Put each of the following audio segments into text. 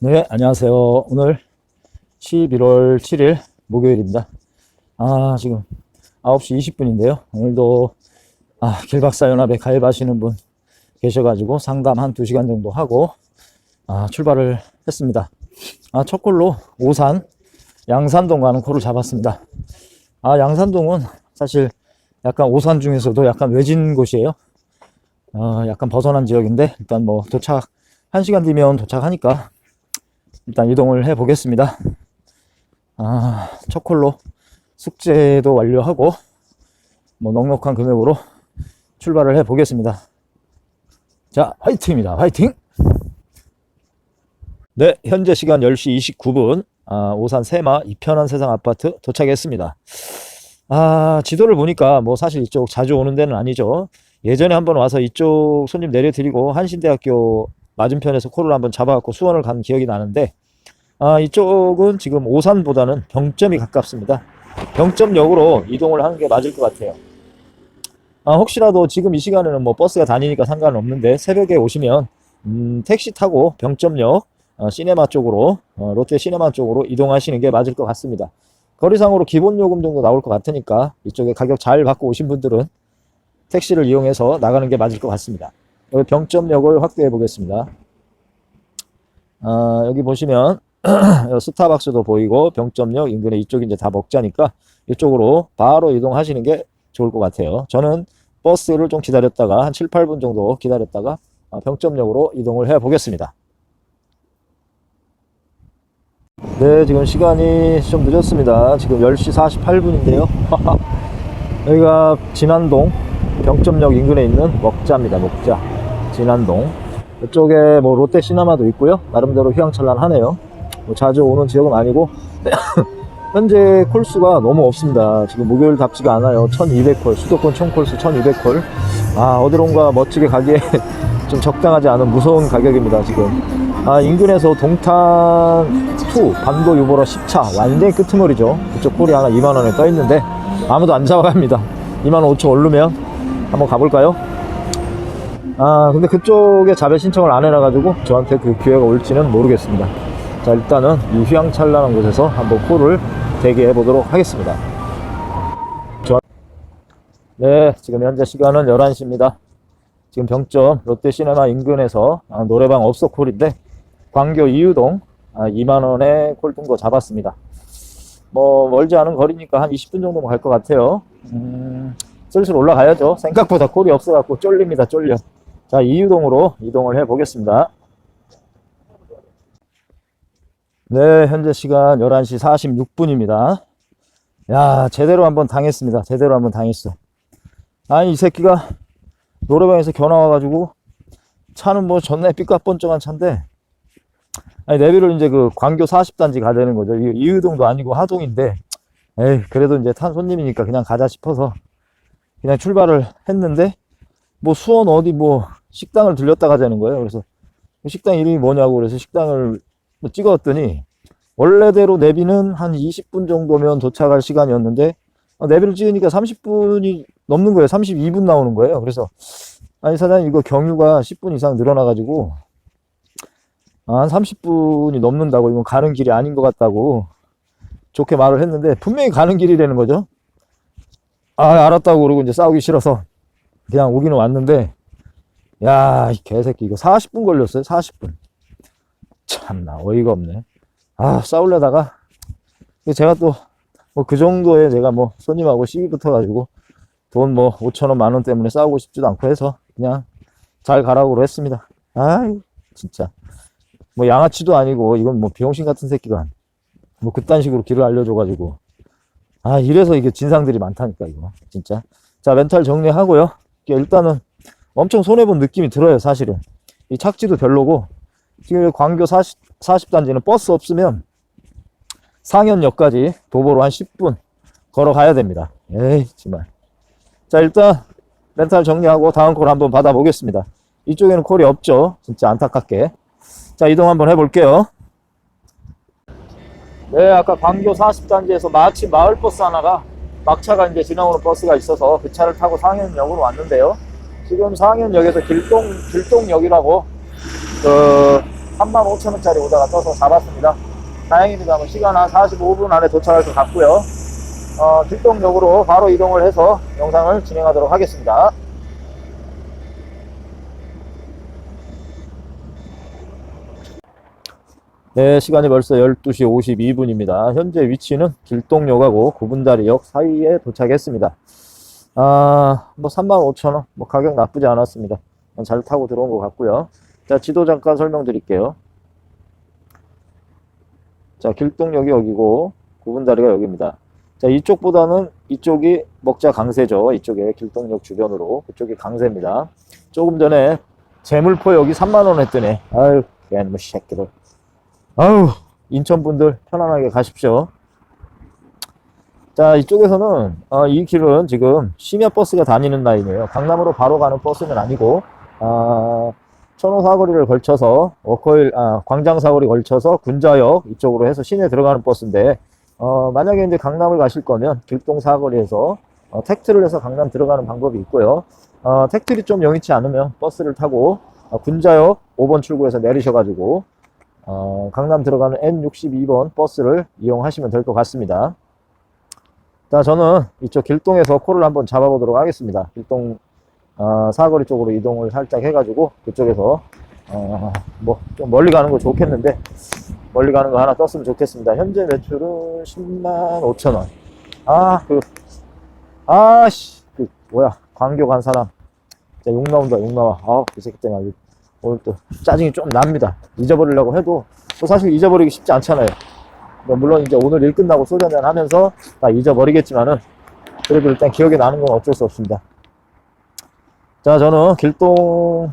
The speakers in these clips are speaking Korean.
네, 안녕하세요. 오늘 11월 7일 목요일입니다. 아, 지금 9시 20분인데요. 오늘도 아, 길박사 연합에 가입하시는 분 계셔가지고 상담 한 2시간 정도 하고 아, 출발을 했습니다. 아, 첫 콜로 오산 양산동 가는 콜을 잡았습니다. 아, 양산동은 사실 약간 오산 중에서도 약간 외진 곳이에요. 어, 약간 벗어난 지역인데 일단 뭐 도착 1시간 뒤면 도착하니까 일단 이동을 해 보겠습니다. 아, 첫 콜로 숙제도 완료하고 뭐 넉넉한 금액으로 출발을 해 보겠습니다. 자, 화이팅입니다. 화이팅! 네, 현재 시간 10시 29분. 아, 오산 세마 이편한 세상 아파트 도착했습니다. 아, 지도를 보니까 뭐 사실 이쪽 자주 오는 데는 아니죠. 예전에 한번 와서 이쪽 손님 내려드리고 한신대학교 맞은편에서 콜을 한번 잡아갖고 수원을 간 기억이 나는데 아, 이쪽은 지금 오산보다는 병점이 가깝습니다. 병점역으로 이동을 하는 게 맞을 것 같아요. 아, 혹시라도 지금 이 시간에는 뭐 버스가 다니니까 상관은 없는데 새벽에 오시면 음, 택시 타고 병점역 어, 시네마 쪽으로 어, 롯데 시네마 쪽으로 이동하시는 게 맞을 것 같습니다. 거리상으로 기본 요금 정도 나올 것 같으니까 이쪽에 가격 잘 받고 오신 분들은 택시를 이용해서 나가는 게 맞을 것 같습니다. 병점역을 확대해 보겠습니다. 아, 여기 보시면 스타벅스도 보이고 병점역 인근에 이쪽이 이제 다 먹자니까 이쪽으로 바로 이동하시는 게 좋을 것 같아요. 저는 버스를 좀 기다렸다가 한 7, 8분 정도 기다렸다가 아, 병점역으로 이동을 해 보겠습니다. 네, 지금 시간이 좀 늦었습니다. 지금 10시 48분인데요. 여기가 진안동 병점역 인근에 있는 먹자입니다. 먹자. 진안동. 이쪽에 뭐 롯데 시나마도 있고요. 나름대로 휘황찬란하네요. 뭐 자주 오는 지역은 아니고 현재 콜수가 너무 없습니다. 지금 목요일 답지가 않아요. 1200콜, 수도권 총 콜수 1200콜. 아, 어디론가 멋지게 가기에 좀 적당하지 않은 무서운 가격입니다, 지금. 아, 인근에서 동탄2 반도 유보로 10차 완전히 끄트머리죠. 그쪽 콜이 하나 2만원에 떠 있는데 아무도 안 잡아갑니다. 2만 5천 오르면 한번 가볼까요? 아, 근데 그쪽에 자배 신청을 안 해놔가지고 저한테 그 기회가 올지는 모르겠습니다. 자, 일단은 이 휘황찬란한 곳에서 한번 콜을 대기해 보도록 하겠습니다. 저... 네, 지금 현재 시간은 11시입니다. 지금 병점 롯데시네마 인근에서 아, 노래방 업소 콜인데 광교 이유동 아, 2만원에 콜뜬거 잡았습니다. 뭐 멀지 않은 거리니까 한 20분 정도면 갈것 같아요. 음, 슬슬 올라가야죠. 생각보다 콜이 없어갖고 쫄립니다, 쫄려. 자, 이유동으로 이동을 해 보겠습니다. 네, 현재 시간 11시 46분입니다. 야, 제대로 한번 당했습니다. 제대로 한번 당했어. 아니, 이 새끼가 노래방에서 견화 와가지고 차는 뭐 전날 삐까뻔쩍한 차인데 아니, 내비를 이제 그 광교 40단지 가자는 거죠. 이 이유동도 아니고 하동인데 에이, 그래도 이제 탄 손님이니까 그냥 가자 싶어서 그냥 출발을 했는데 뭐 수원 어디 뭐 식당을 들렸다 가자는 거예요. 그래서 식당 이름이 뭐냐고 그래서 식당을 뭐 찍었더니 원래대로 내비는 한 20분 정도면 도착할 시간이었는데 어, 내비를 찍으니까 30분이 넘는 거예요. 32분 나오는 거예요. 그래서 아니 사장님 이거 경유가 10분 이상 늘어나가지고 아, 한 30분이 넘는다고 이건 가는 길이 아닌 것 같다고 좋게 말을 했는데 분명히 가는 길이라는 거죠. 아 알았다고 그러고 이제 싸우기 싫어서 그냥 오기는 왔는데 야, 이 개새끼 이거 40분 걸렸어요. 40분. 참나 어이가 없네. 아, 싸우려다가 제가 또 뭐 그 정도에 제가 뭐 손님하고 시비 붙어가지고 돈 뭐 5천 원, 만원 때문에 싸우고 싶지도 않고 해서 그냥 잘 가라고 했습니다. 아이, 진짜. 뭐 양아치도 아니고 이건 뭐 비용신 같은 새끼가 뭐 그딴 식으로 길을 알려줘가지고 아, 이래서 이게 진상들이 많다니까 이거 진짜. 자, 멘탈 정리하고요. 일단은 엄청 손해본 느낌이 들어요, 사실은. 이 착지도 별로고, 지금 광교 40, 40단지는 버스 없으면 상현역까지 도보로 한 10분 걸어가야 됩니다. 에이, 정말. 자, 일단 멘탈 정리하고 다음 콜 한번 받아보겠습니다. 이쪽에는 콜이 없죠. 진짜 안타깝게. 자, 이동 한번 해볼게요. 네, 아까 광교 40단지에서 마침 마을버스 하나가 막차가 이제 지나오는 버스가 있어서 그 차를 타고 상현역으로 왔는데요. 지금 상현역에서 길동, 길동역이라고, 그, 35,000원짜리 오다가 떠서 잡았습니다. 다행입니다. 뭐 시간 한 45분 안에 도착할 것 같고요. 어, 길동역으로 바로 이동을 해서 영상을 진행하도록 하겠습니다. 네, 시간이 벌써 12시 52분입니다. 현재 위치는 길동역하고 구분다리역 사이에 도착했습니다. 아, 뭐 35,000원, 뭐 가격 나쁘지 않았습니다. 잘 타고 들어온 것 같고요. 자, 지도 잠깐 설명드릴게요. 자, 길동역이 여기고 구분다리가 여기입니다. 자, 이쪽보다는 이쪽이 먹자 강세죠. 이쪽에 길동역 주변으로. 그쪽이 강세입니다. 조금 전에 재물포 여기 3만원 했더니, 아유, 얘뭐 새끼들. 아유, 인천 분들 편안하게 가십시오. 자, 이쪽에서는, 어, 이 길은 지금 심야 버스가 다니는 라인이에요. 강남으로 바로 가는 버스는 아니고, 아, 천호 사거리를 걸쳐서, 워커힐, 아, 광장 사거리 걸쳐서 군자역 이쪽으로 해서 시내 들어가는 버스인데, 어, 만약에 이제 강남을 가실 거면 길동 사거리에서 어, 택트를 해서 강남 들어가는 방법이 있고요. 어, 택트리 좀 영위치 않으면 버스를 타고 어, 군자역 5번 출구에서 내리셔가지고 어, 강남 들어가는 N62번 버스를 이용하시면 될 것 같습니다. 자, 저는 이쪽 길동에서 코를 한번 잡아보도록 하겠습니다. 길동 어, 사거리 쪽으로 이동을 살짝 해가지고 그쪽에서 어, 뭐 좀 멀리 가는 거 좋겠는데 멀리 가는 거 하나 떴으면 좋겠습니다. 현재 매출은 10만 5천 원. 아, 그, 아, 씨, 그, 뭐야, 광교 간 사람. 진짜 욕 나온다, 욕 나와. 아, 그 새끼 때문에 아주 오늘 또 짜증이 좀 납니다. 잊어버리려고 해도 또 사실 잊어버리기 쉽지 않잖아요. 뭐 물론 이제 오늘 일 끝나고 소주 한잔 하면서 다 잊어버리겠지만은 그래도 일단 기억에 나는 건 어쩔 수 없습니다. 자, 저는 길동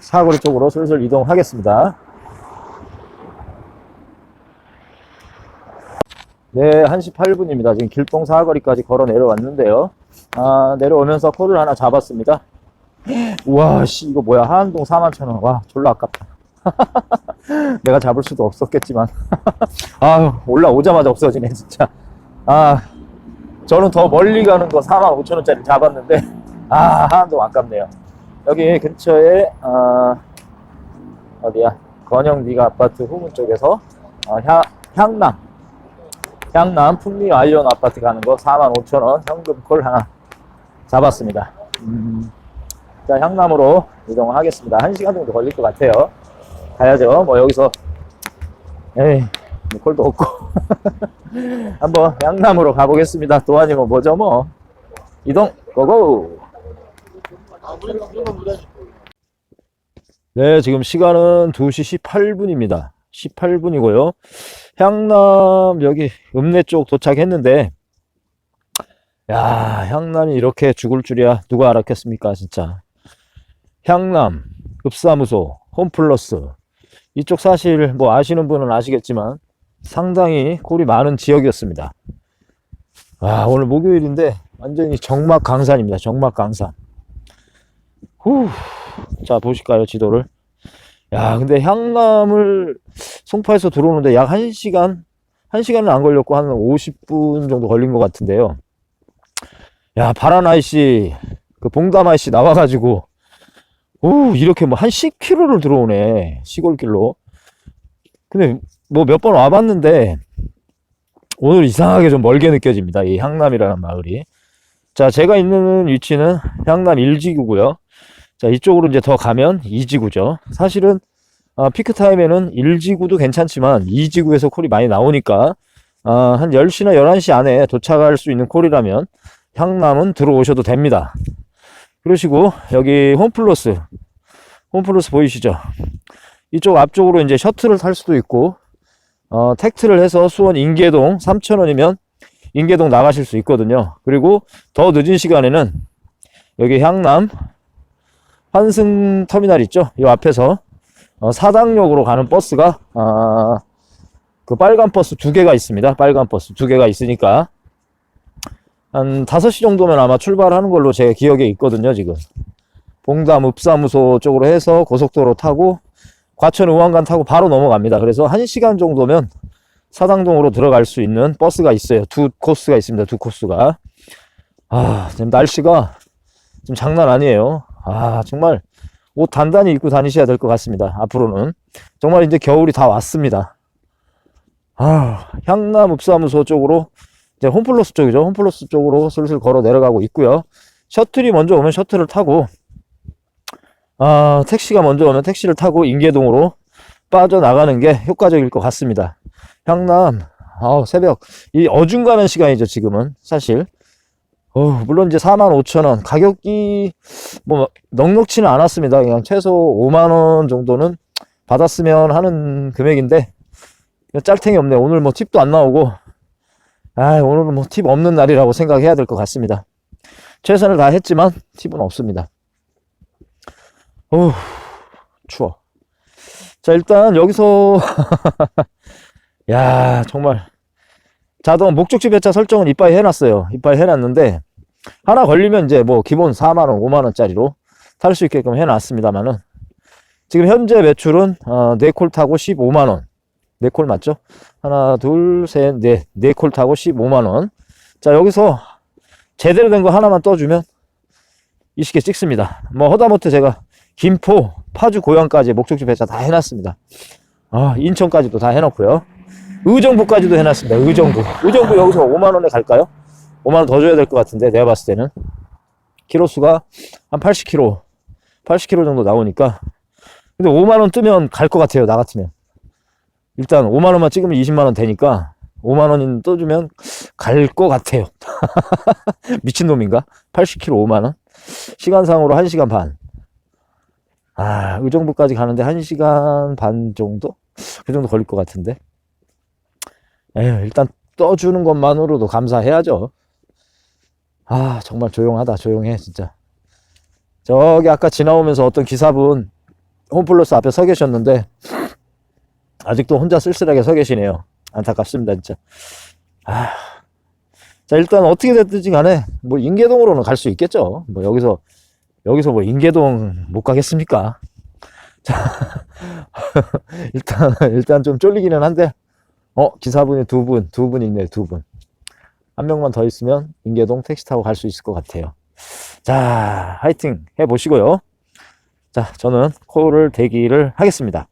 사거리 쪽으로 슬슬 이동하겠습니다. 네, 1시 8분입니다. 지금 길동 사거리까지 걸어 내려왔는데요. 아, 내려오면서 코를 하나 잡았습니다. 우와, 씨, 이거 뭐야. 하안동 41,000원. 와, 졸라 아깝다. 내가 잡을 수도 없었겠지만. 아유, 올라오자마자 없어지네, 진짜. 아, 저는 더 멀리 가는 거 45,000원짜리 잡았는데, 아, 하안동 아깝네요. 여기 근처에, 아, 어디야. 건영 니가 아파트 후문 쪽에서, 어, 향, 향남. 향남 풍리 아이온 아파트 가는 거 45,000원 현금 콜 하나 잡았습니다. 음, 자, 향남으로 이동을 하겠습니다. 1시간 정도 걸릴 것 같아요. 가야죠. 뭐 여기서 에이, 뭐 콜도 없고 한번 향남으로 가보겠습니다. 또 아니면 뭐죠 뭐 이동 고고 네, 지금 시간은 2시 18분입니다. 18분이고요. 향남 여기 읍내 쪽 도착했는데 야 향남이 이렇게 죽을 줄이야 누가 알았겠습니까 진짜 향남 읍사무소 홈플러스. 이쪽 사실 뭐 아시는 분은 아시겠지만 상당히 콜이 많은 지역이었습니다. 아 오늘 목요일인데 완전히 정막 강산입니다. 정막 강산. 후 자 보실까요 지도를? 야, 근데 향남을 송파에서 들어오는데 약 1시간, 1시간은 안 걸렸고 한 50분 정도 걸린 것 같은데요. 야, 바라나이씨, 그 봉담 아이씨 나와가지고, 오, 이렇게 뭐 한 10km를 들어오네. 시골길로. 근데 뭐 몇 번 와봤는데, 오늘 이상하게 좀 멀게 느껴집니다. 이 향남이라는 마을이. 자, 제가 있는 위치는 향남 1지구고요. 자, 이쪽으로 이제 더 가면 2지구죠. 사실은 어, 피크 타임에는 1지구도 괜찮지만 2지구에서 콜이 많이 나오니까 어, 한 10시나 11시 안에 도착할 수 있는 콜이라면 향남은 들어오셔도 됩니다. 그러시고 여기 홈플러스 홈플러스 보이시죠? 이쪽 앞쪽으로 이제 셔틀을 탈 수도 있고 어, 택트를 해서 수원 인계동 3,000원이면 인계동 나가실 수 있거든요. 그리고 더 늦은 시간에는 여기 향남 환승 터미널 있죠? 이 앞에서 어, 사당역으로 가는 버스가 아, 그 빨간 버스 두 개가 있습니다. 빨간 버스 두 개가 있으니까 한 5시 정도면 아마 출발하는 걸로 제 기억에 있거든요, 지금. 봉담 읍사무소 쪽으로 해서 고속도로 타고 과천 의왕간 타고 바로 넘어갑니다. 그래서 1시간 정도면 사당동으로 들어갈 수 있는 버스가 있어요. 두 코스가 있습니다. 두 코스가. 아, 지금 날씨가 좀 장난 아니에요. 아, 정말 옷 단단히 입고 다니셔야 될 것 같습니다. 앞으로는. 정말 이제 겨울이 다 왔습니다. 아, 향남 읍사무소 쪽으로 이제 홈플러스 쪽이죠. 홈플러스 쪽으로 슬슬 걸어 내려가고 있고요. 셔틀이 먼저 오면 셔틀을 타고 아, 택시가 먼저 오면 택시를 타고 인계동으로 빠져나가는 게 효과적일 것 같습니다. 향남, 아 새벽, 이 어중간한 시간이죠, 지금은. 사실. 어, 물론 이제 45,000원. 가격이 뭐 넉넉치는 않았습니다. 그냥 최소 5만 원 정도는 받았으면 하는 금액인데, 짤탱이 없네. 오늘 뭐 팁도 안 나오고, 아, 오늘은 뭐 팁 없는 날이라고 생각해야 될 것 같습니다. 최선을 다했지만 팁은 없습니다. 어우, 추워. 자, 일단 여기서, 야, 정말. 자동 목적지 배차 설정은 이빠이 해놨어요. 이빠이 해놨는데, 하나 걸리면 이제 뭐 기본 4만 원, 5만 원짜리로 탈 수 있게끔 해놨습니다만은, 지금 현재 매출은, 어, 4콜 타고 15만 원. 4콜 맞죠? 하나, 둘, 셋, 넷. 4콜 타고 15만원. 자, 여기서 제대로 된 거 하나만 떠주면 20개 찍습니다. 뭐, 허다못해 제가 김포, 파주, 고양까지 목적지 배차 다 해놨습니다. 아, 인천까지도 다 해놓고요. 의정부까지도 해놨습니다. 의정부. 의정부 여기서 5만원에 갈까요? 5만원 더 줘야 될 것 같은데, 내가 봤을 때는. 키로수가 한 80kg, 80kg 정도 나오니까. 근데 5만원 뜨면 갈 것 같아요, 나 같으면. 일단 5만원만 찍으면 20만원 되니까 5만원 떠주면 갈 것 같아요. 미친놈인가? 80kg 5만원? 시간상으로 1시간 반. 아, 의정부까지 가는데 1시간 반 정도? 그 정도 걸릴 것 같은데. 에휴, 일단 떠주는 것만으로도 감사해야죠. 아, 정말 조용하다, 조용해, 진짜. 저기 아까 지나오면서 어떤 기사분 홈플러스 앞에 서 계셨는데, 아직도 혼자 쓸쓸하게 서 계시네요. 안타깝습니다, 진짜. 아. 자, 일단 어떻게 됐든지 간에, 뭐, 인계동으로는 갈 수 있겠죠. 뭐, 여기서, 여기서 뭐, 인계동 못 가겠습니까? 자, 일단, 일단 좀 쫄리기는 한데, 어, 기사분이 두 분, 두 분 있네요, 두 분. 한 명만 더 있으면 인계동 택시 타고 갈 수 있을 것 같아요. 자, 화이팅 해보시고요. 자, 저는 콜을 대기를 하겠습니다.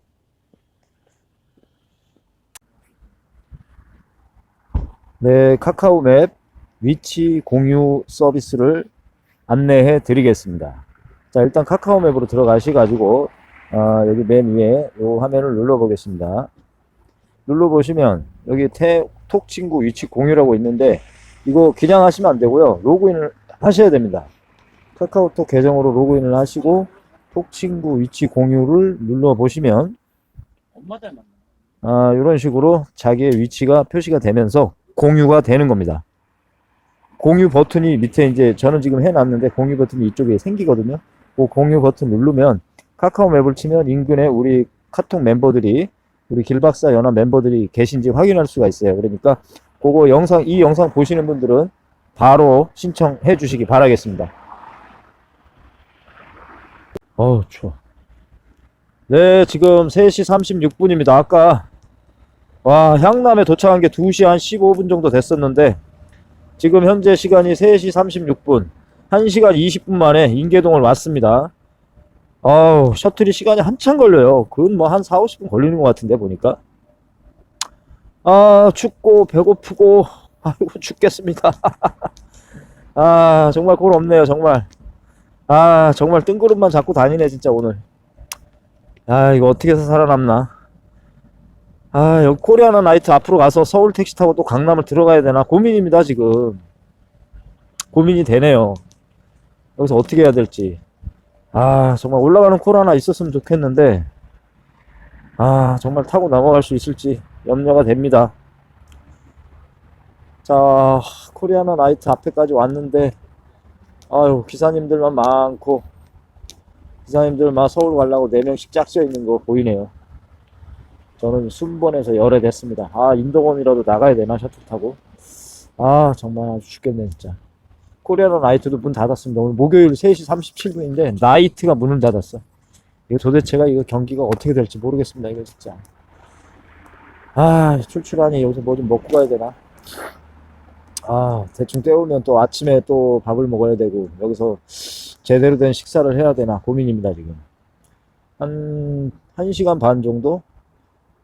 네, 카카오 맵 위치 공유 서비스를 안내해 드리겠습니다. 자, 일단 카카오 맵으로 들어가셔가지고, 아, 여기 맨 위에 이 화면을 눌러 보겠습니다. 눌러 보시면, 여기 태, 톡 친구 위치 공유라고 있는데, 이거 그냥 하시면 안 되고요. 로그인을 하셔야 됩니다. 카카오톡 계정으로 로그인을 하시고, 톡 친구 위치 공유를 눌러 보시면. 아, 이런 식으로 자기의 위치가 표시가 되면서 공유가 되는 겁니다. 공유 버튼이 밑에 이제 저는 지금 해놨는데 공유 버튼이 이쪽에 생기거든요. 그 공유 버튼 누르면 카카오 맵을 치면 인근에 우리 카톡 멤버들이 우리 길박사 연합 멤버들이 계신지 확인할 수가 있어요. 그러니까 그거 영상 이 영상 보시는 분들은 바로 신청해 주시기 바라겠습니다. 어우 추워. 네 지금 3시 36분입니다. 아까 와, 향남에 도착한 게 2시 한 15분 정도 됐었는데, 지금 현재 시간이 3시 36분, 1시간 20분 만에 인계동을 왔습니다. 아우, 셔틀이 시간이 한참 걸려요. 그건 뭐 한 4, 50분 걸리는 것 같은데, 보니까. 아, 춥고, 배고프고, 아이고, 죽겠습니다. 아, 정말 꼴 없네요, 정말. 아, 정말 뜬구름만 잡고 다니네, 진짜, 오늘. 아, 이거 어떻게 해서 살아남나. 아, 여기 코리아나 나이트 앞으로 가서 서울 택시 타고 또 강남을 들어가야 되나 고민입니다, 지금. 고민이 되네요. 여기서 어떻게 해야 될지. 아, 정말 올라가는 콜 하나 있었으면 좋겠는데, 아, 정말 타고 넘어갈 수 있을지 염려가 됩니다. 자, 코리아나 나이트 앞에까지 왔는데, 아유, 기사님들만 많고, 기사님들만 서울 가려고 4명씩 짝져 있는 거 보이네요. 저는 순번에서 열애됐습니다. 아, 인도검이라도 나가야 되나, 셔틀 타고. 아, 정말 아주 죽겠네, 진짜. 코리아나 나이트도 문 닫았습니다. 오늘 목요일 3시 37분인데, 나이트가 문을 닫았어. 이거 도대체가 이거 경기가 어떻게 될지 모르겠습니다, 이거 진짜. 아, 출출하니 여기서 뭐 좀 먹고 가야 되나? 아, 대충 때우면 또 아침에 또 밥을 먹어야 되고, 여기서 제대로 된 식사를 해야 되나 고민입니다, 지금. 한 1시간 반 정도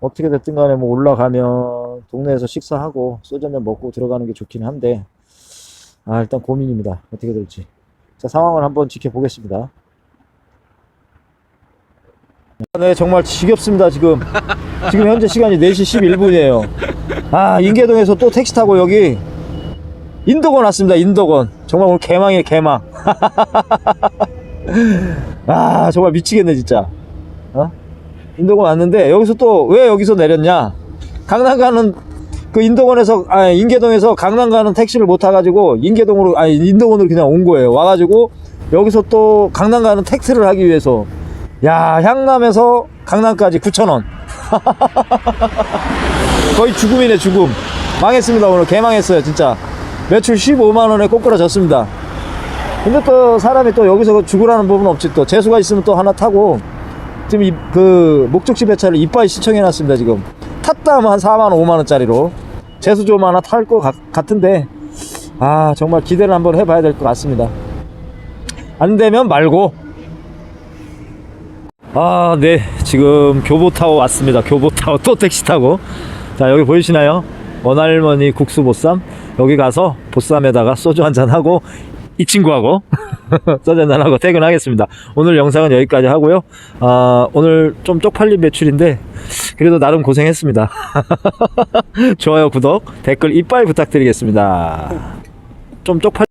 어떻게 됐든 간에 뭐 올라가면 동네에서 식사하고 소주 한잔 먹고 들어가는 게 좋긴 한데 아 일단 고민입니다. 어떻게 될지. 자 상황을 한번 지켜보겠습니다. 네 정말 지겹습니다 지금. 지금 현재 시간이 4시 11분이에요. 아 인계동에서 또 택시 타고 여기 인도건 왔습니다 인도건 정말 오늘 개망이에요 개망. 아 정말 미치겠네 진짜. 어? 인도건 왔는데 여기서 또 왜 여기서 내렸냐? 강남 가는 그 인도건에서 아 인계동에서 강남 가는 택시를 못 타가지고 인계동으로 아니 인도건으로 그냥 온 거예요. 와가지고 여기서 또 강남 가는 택시를 하기 위해서. 야 향남에서 강남까지 9천원. 거의 죽음이네 죽음. 망했습니다 오늘. 개망했어요 진짜. 매출 15만원에 꼬꾸라졌습니다. 근데 또 사람이 또 여기서 죽으라는 법은 없지. 또 재수가 있으면 또 하나 타고 지금 이, 그 목적지 배차를 이빠이 시청해 놨습니다 지금 탔다 하면 한 4만원 5만원짜리로 재수 좀 하나 탈 것 같은데 아 정말 기대를 한번 해봐야 될 것 같습니다 안 되면 말고 아, 네. 지금 교보 타고 왔습니다. 교보 타고 또 택시 타고. 자, 여기 보이시나요? 원할머니 국수 보쌈. 여기 가서 보쌈에다가 소주 한잔 하고 이 친구하고 소주 한잔 하고 퇴근하겠습니다. 오늘 영상은 여기까지 하고요. 아, 오늘 좀 쪽팔린 매출인데 그래도 나름 고생했습니다. 좋아요, 구독, 댓글 이빨 부탁드리겠습니다. 좀 쪽팔